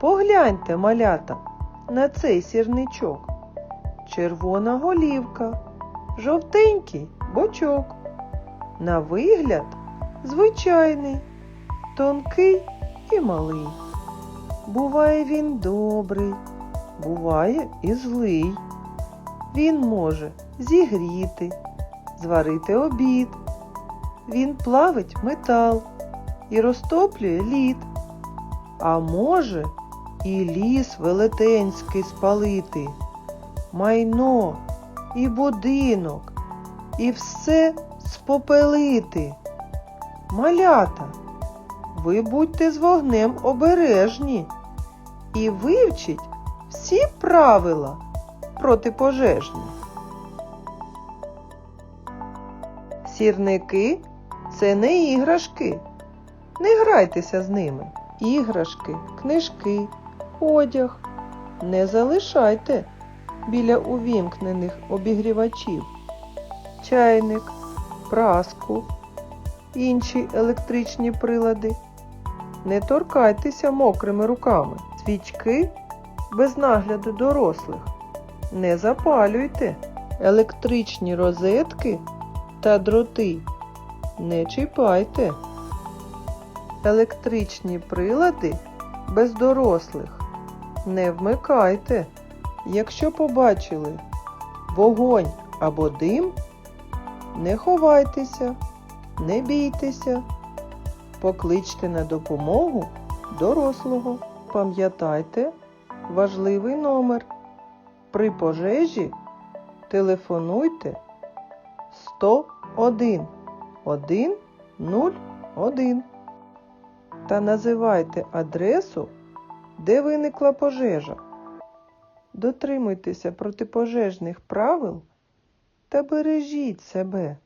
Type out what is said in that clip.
Погляньте, малята, на цей сірничок. Червона голівка, жовтенький бочок. На вигляд звичайний, тонкий і малий. Буває він добрий, буває і злий. Він може зігріти, зварити обід. Він плавить метал і розтоплює лід. А може і ліс велетенський спалити, майно і будинок, і все спопелити. Малята, ви будьте з вогнем обережні і вивчіть всі правила протипожежні. Сірники це не іграшки. Не грайтеся з ними. Іграшки, книжки, одяг. Не залишайте біля увімкнених обігрівачів. Чайник, праску, інші електричні прилади. Не торкайтеся мокрими руками. Свічки без нагляду дорослих. Не запалюйте електричні розетки та дроти. Не чіпайте. Електричні прилади без дорослих. Не вмикайте. Якщо побачили вогонь або дим, не ховайтеся, не бійтеся. Покличте на допомогу дорослого. Пам'ятайте важливий номер. При пожежі телефонуйте 101 101 та називайте адресу, де виникла пожежа. Дотримуйтеся протипожежних правил та бережіть себе.